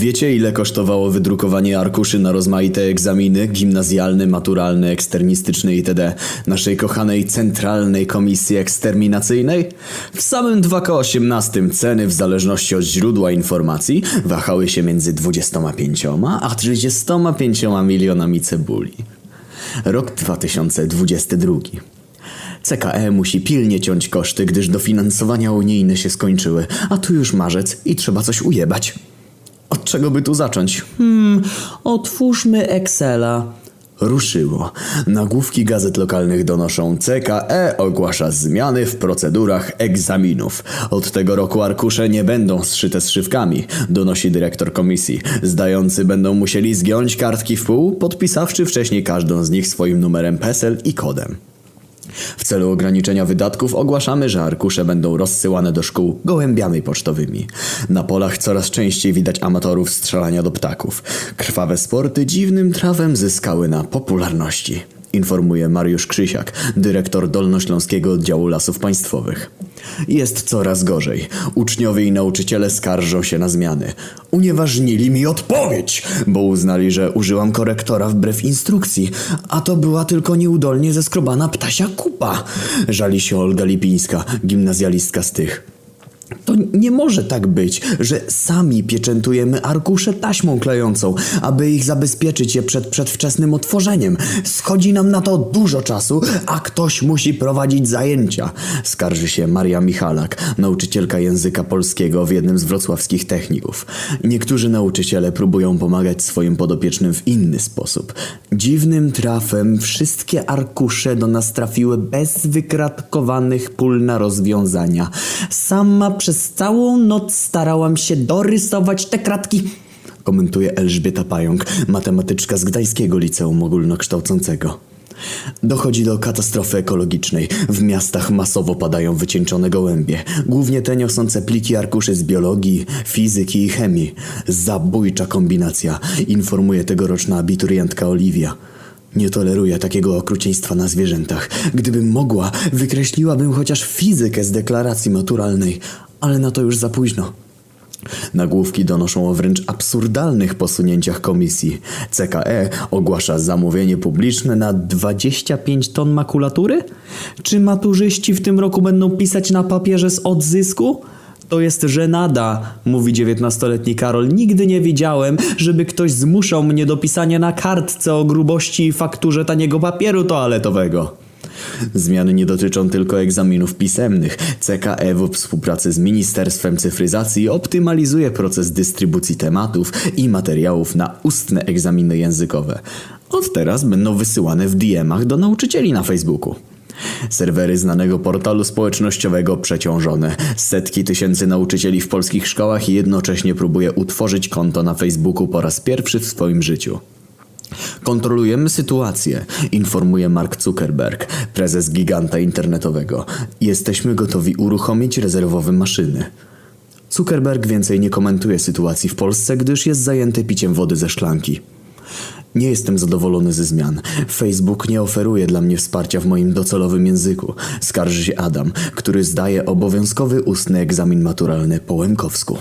Wiecie, ile kosztowało wydrukowanie arkuszy na rozmaite egzaminy gimnazjalny, maturalny, eksternistyczny itd. naszej kochanej Centralnej Komisji Eksterminacyjnej? W samym 2K18 ceny w zależności od źródła informacji wahały się między 25 a 35 milionami cebuli. Rok 2022. CKE musi pilnie ciąć koszty, gdyż dofinansowania unijne się skończyły, a tu już marzec i trzeba coś ujebać. Od czego by tu zacząć? Hmm, otwórzmy Excela. Ruszyło. Nagłówki gazet lokalnych donoszą CKE ogłasza zmiany w procedurach egzaminów. Od tego roku arkusze nie będą zszyte zszywkami, donosi dyrektor komisji. Zdający będą musieli zgiąć kartki w pół, podpisawszy wcześniej każdą z nich swoim numerem PESEL i kodem. W celu ograniczenia wydatków ogłaszamy, że arkusze będą rozsyłane do szkół gołębiami pocztowymi. Na polach coraz częściej widać amatorów strzelania do ptaków. Krwawe sporty dziwnym trawem zyskały na popularności. Informuje Mariusz Krzysiak, dyrektor Dolnośląskiego Oddziału Lasów Państwowych. Jest coraz gorzej. Uczniowie i nauczyciele skarżą się na zmiany. Unieważnili mi odpowiedź, bo uznali, że użyłam korektora wbrew instrukcji, a to była tylko nieudolnie zeskrobana ptasia kupa. Żali się Olga Lipińska, gimnazjalistka z tych. To nie może tak być, że sami pieczętujemy arkusze taśmą klejącą, aby ich zabezpieczyć je przed przedwczesnym otworzeniem. Schodzi nam na to dużo czasu, a ktoś musi prowadzić zajęcia. Skarży się Maria Michalak, nauczycielka języka polskiego w jednym z wrocławskich techników. Niektórzy nauczyciele próbują pomagać swoim podopiecznym w inny sposób. Dziwnym trafem wszystkie arkusze do nas trafiły bez wykratkowanych pól na rozwiązania. Sama przez całą noc starałam się dorysować te kratki. Komentuje Elżbieta Pająk, matematyczka z Gdańskiego Liceum Ogólnokształcącego. Dochodzi do katastrofy ekologicznej. W miastach masowo padają wycieńczone gołębie, głównie te niosące pliki arkuszy z biologii, fizyki i chemii. Zabójcza kombinacja, informuje tegoroczna abiturientka Oliwia. Nie toleruję takiego okrucieństwa na zwierzętach. Gdybym mogła, wykreśliłabym chociaż fizykę z deklaracji maturalnej, ale na to już za późno. Nagłówki donoszą o wręcz absurdalnych posunięciach komisji. CKE ogłasza zamówienie publiczne na 25 ton makulatury? Czy maturzyści w tym roku będą pisać na papierze z odzysku? To jest żenada, mówi dziewiętnastoletni Karol. Nigdy nie widziałem, żeby ktoś zmuszał mnie do pisania na kartce o grubości i fakturze taniego papieru toaletowego. Zmiany nie dotyczą tylko egzaminów pisemnych. CKE w współpracy z Ministerstwem Cyfryzacji optymalizuje proces dystrybucji tematów i materiałów na ustne egzaminy językowe. Od teraz będą wysyłane w DM-ach do nauczycieli na Facebooku. Serwery znanego portalu społecznościowego przeciążone. Setki tysięcy nauczycieli w polskich szkołach jednocześnie próbuje utworzyć konto na Facebooku po raz pierwszy w swoim życiu. Kontrolujemy sytuację, informuje Mark Zuckerberg, prezes giganta internetowego. Jesteśmy gotowi uruchomić rezerwowe maszyny. Zuckerberg więcej nie komentuje sytuacji w Polsce, gdyż jest zajęty piciem wody ze szklanki. Nie jestem zadowolony ze zmian. Facebook nie oferuje dla mnie wsparcia w moim docelowym języku. Skarży się Adam, który zdaje obowiązkowy ustny egzamin maturalny po łemkowsku.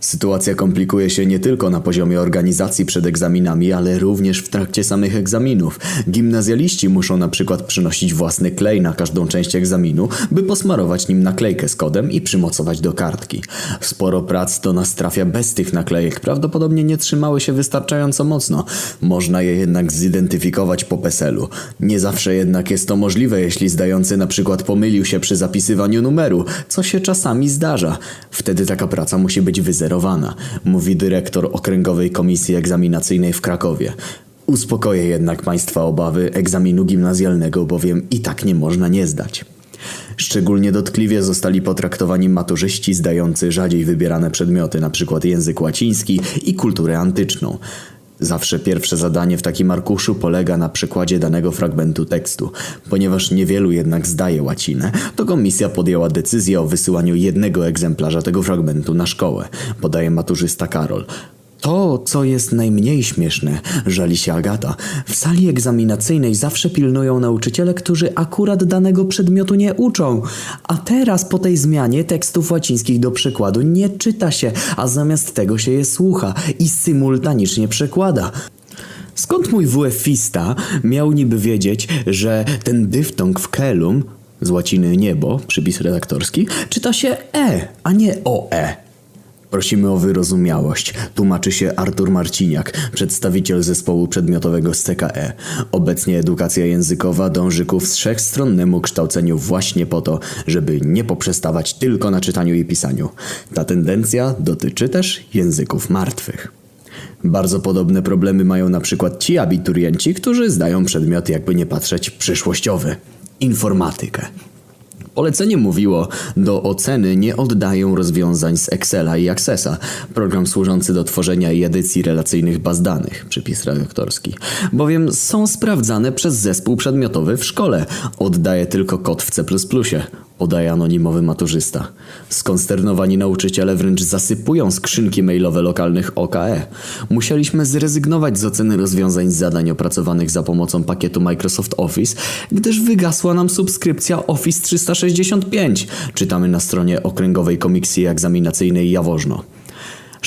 Sytuacja komplikuje się nie tylko na poziomie organizacji przed egzaminami, ale również w trakcie samych egzaminów. Gimnazjaliści muszą na przykład przynosić własny klej na każdą część egzaminu, by posmarować nim naklejkę z kodem i przymocować do kartki. Sporo prac do nas trafia bez tych naklejek, prawdopodobnie nie trzymały się wystarczająco mocno. Można je jednak zidentyfikować po PESEL-u. Nie zawsze jednak jest to możliwe, jeśli zdający na przykład pomylił się przy zapisywaniu numeru, co się czasami zdarza. Wtedy taka praca musi być mówi dyrektor Okręgowej Komisji Egzaminacyjnej w Krakowie. Uspokoję jednak Państwa obawy egzaminu gimnazjalnego, bowiem i tak nie można nie zdać. Szczególnie dotkliwie zostali potraktowani maturzyści zdający rzadziej wybierane przedmioty, np. język łaciński i kulturę antyczną. Zawsze pierwsze zadanie w takim arkuszu polega na przykładzie danego fragmentu tekstu. Ponieważ niewielu jednak zdaje łacinę, to komisja podjęła decyzję o wysyłaniu jednego egzemplarza tego fragmentu na szkołę, podaje maturzysta Karol. To, co jest najmniej śmieszne, żali się Agata, w sali egzaminacyjnej zawsze pilnują nauczyciele, którzy akurat danego przedmiotu nie uczą. A teraz po tej zmianie tekstów łacińskich do przekładu nie czyta się, a zamiast tego się je słucha i symultanicznie przekłada. Skąd mój WF-ista miał niby wiedzieć, że ten dyftong w kelum, z łaciny niebo, przypis redaktorski, czyta się e, a nie oe? Prosimy o wyrozumiałość. Tłumaczy się Artur Marciniak, przedstawiciel zespołu przedmiotowego z CKE. Obecnie edukacja językowa dąży ku wszechstronnemu kształceniu właśnie po to, żeby nie poprzestawać tylko na czytaniu i pisaniu. Ta tendencja dotyczy też języków martwych. Bardzo podobne problemy mają na przykład ci abiturienci, którzy zdają przedmiot jakby nie patrzeć przyszłościowy. Informatykę. Polecenie mówiło, do oceny nie oddają rozwiązań z Excela i Accessa, program służący do tworzenia i edycji relacyjnych baz danych, przypis redaktorski, bowiem są sprawdzane przez zespół przedmiotowy w szkole. Oddaje tylko kod w C++, podaje anonimowy maturzysta. Skonsternowani nauczyciele wręcz zasypują skrzynki mailowe lokalnych OKE. Musieliśmy zrezygnować z oceny rozwiązań zadań opracowanych za pomocą pakietu Microsoft Office, gdyż wygasła nam subskrypcja Office 365. Czytamy na stronie Okręgowej Komisji Egzaminacyjnej Jaworzno.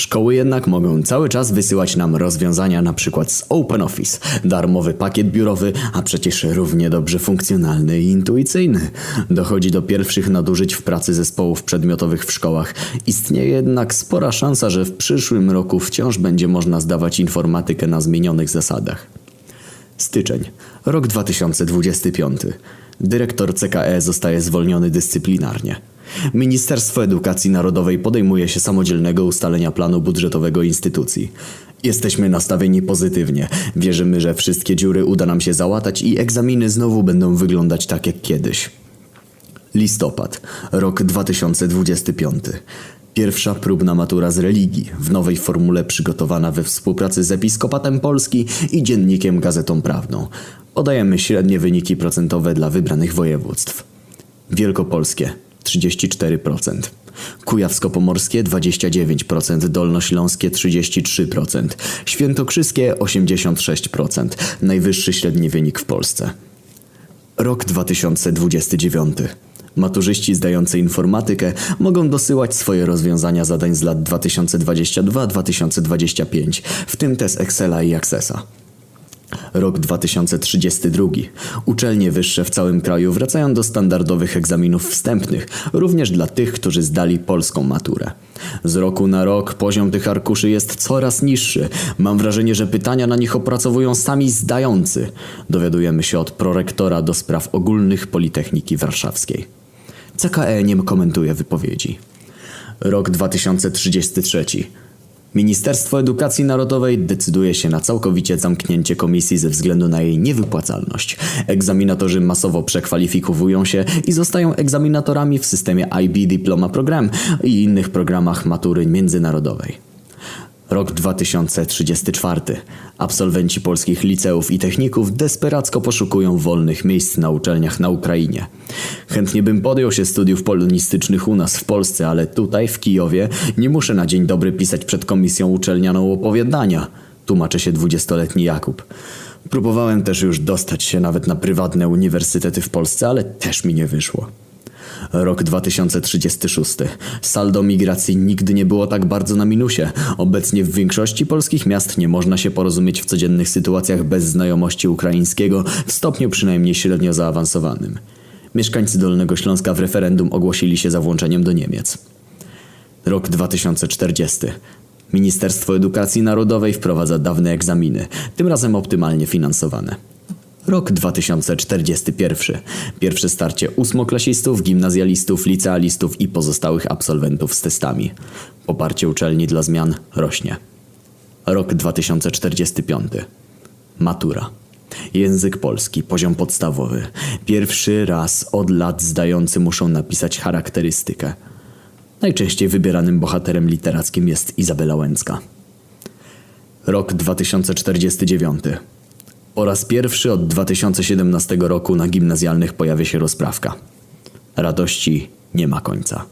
Szkoły jednak mogą cały czas wysyłać nam rozwiązania przykład z OpenOffice, darmowy pakiet biurowy, a przecież równie dobrze funkcjonalny i intuicyjny. Dochodzi do pierwszych nadużyć w pracy zespołów przedmiotowych w szkołach. Istnieje jednak spora szansa, że w przyszłym roku wciąż będzie można zdawać informatykę na zmienionych zasadach. Styczeń, rok 2025. Dyrektor CKE zostaje zwolniony dyscyplinarnie. Ministerstwo Edukacji Narodowej podejmuje się samodzielnego ustalenia planu budżetowego instytucji. Jesteśmy nastawieni pozytywnie. Wierzymy, że wszystkie dziury uda nam się załatać i egzaminy znowu będą wyglądać tak jak kiedyś. Listopad, rok 2025. Pierwsza próbna matura z religii, w nowej formule przygotowana we współpracy z Episkopatem Polski i dziennikiem Gazetą Prawną. Podajemy średnie wyniki procentowe dla wybranych województw. Wielkopolskie 34%, Kujawsko-Pomorskie 29%, Dolnośląskie 33%, Świętokrzyskie 86%, najwyższy średni wynik w Polsce. Rok 2029. Maturzyści zdający informatykę mogą dosyłać swoje rozwiązania zadań z lat 2022-2025, w tym test Excela i Accessa. Rok 2032. Uczelnie wyższe w całym kraju wracają do standardowych egzaminów wstępnych, również dla tych, którzy zdali polską maturę. Z roku na rok poziom tych arkuszy jest coraz niższy. Mam wrażenie, że pytania na nich opracowują sami zdający. Dowiadujemy się od prorektora do spraw ogólnych Politechniki Warszawskiej. CKE nie komentuje wypowiedzi. Rok 2033. Ministerstwo Edukacji Narodowej decyduje się na całkowicie zamknięcie komisji ze względu na jej niewypłacalność. Egzaminatorzy masowo przekwalifikowują się i zostają egzaminatorami w systemie IB Diploma Program i innych programach matury międzynarodowej. Rok 2034. Absolwenci polskich liceów i techników desperacko poszukują wolnych miejsc na uczelniach na Ukrainie. Chętnie bym podjął się studiów polonistycznych u nas w Polsce, ale tutaj, w Kijowie, nie muszę na dzień dobry pisać przed komisją uczelnianą opowiadania. Tłumaczy się dwudziestoletni Jakub. Próbowałem też już dostać się nawet na prywatne uniwersytety w Polsce, ale też mi nie wyszło. Rok 2036. Saldo migracji nigdy nie było tak bardzo na minusie. Obecnie w większości polskich miast nie można się porozumieć w codziennych sytuacjach bez znajomości ukraińskiego, w stopniu przynajmniej średnio zaawansowanym. Mieszkańcy Dolnego Śląska w referendum ogłosili się za włączeniem do Niemiec. Rok 2040. Ministerstwo Edukacji Narodowej wprowadza dawne egzaminy, tym razem optymalnie finansowane. Rok 2041. Pierwsze starcie ósmoklasistów, gimnazjalistów, licealistów i pozostałych absolwentów z testami. Poparcie uczelni dla zmian rośnie. Rok 2045. Matura. Język polski, poziom podstawowy. Pierwszy raz od lat zdający muszą napisać charakterystykę. Najczęściej wybieranym bohaterem literackim jest Izabela Łęcka. Rok 2049. Po raz pierwszy od 2017 roku na gimnazjalnych pojawia się rozprawka. Radości nie ma końca.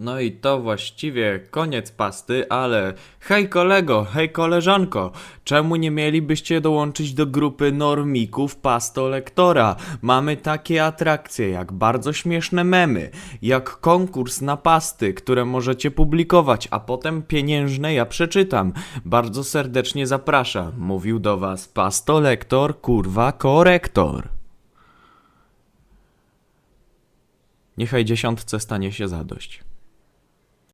No i to właściwie koniec pasty, ale hej kolego, hej koleżanko, czemu nie mielibyście dołączyć do grupy normików pasto lektora? Mamy takie atrakcje jak bardzo śmieszne memy, jak konkurs na pasty, które możecie publikować, a potem pieniężne ja przeczytam. Bardzo serdecznie zapraszam. Mówił do was pasto lektor, kurwa korektor. Niechaj dziesiątce stanie się zadość.